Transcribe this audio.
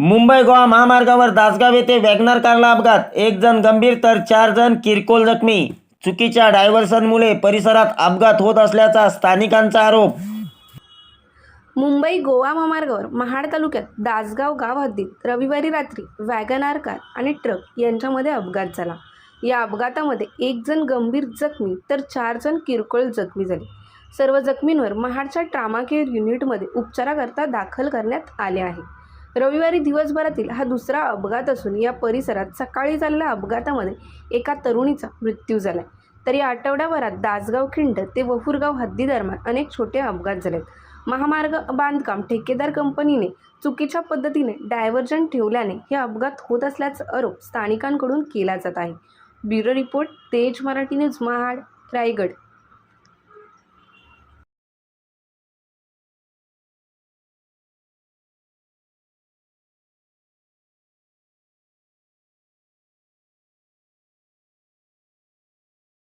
मुंबई गोवा महामार्गावर दासगाव येथे वॅगनार कारला अपघात. एक जण गंभीर तर चार जण किरकोळ जखमी. चुकीच्या डायव्हर्सनमुळे परिसरात अपघात होत असल्याचा स्थानिकांचा आरोप. मुंबई गोवा महामार्गावर महाड तालुक्यात दासगाव गाव हद्दीत रविवारी रात्री वॅगनार कार आणि ट्रक यांच्यामध्ये अपघात झाला. या अपघातामध्ये एक जण गंभीर जखमी तर चार जण किरकोळ जखमी झाले. सर्व जखमींवर महाडच्या ट्रामा केअर युनिटमध्ये उपचाराकरता दाखल करण्यात आले आहे. रविवारी दिवसभरातील हा दुसरा अपघात असून या परिसरात सकाळी झालेल्या अपघातामध्ये एका तरुणीचा मृत्यू झाला तर या आठवड्याभरात दासगाव खिंड ते वफुरगाव हद्दीदरम्यान अनेक छोटे अपघात झालेत. महामार्ग बांधकाम ठेकेदार कंपनीने चुकीच्या पद्धतीने डायव्हर्जन ठेवल्याने हे अपघात होत असल्याचा आरोप स्थानिकांकडून केला जात आहे. ब्युरो रिपोर्ट तेज मराठी न्यूज महाड रायगड.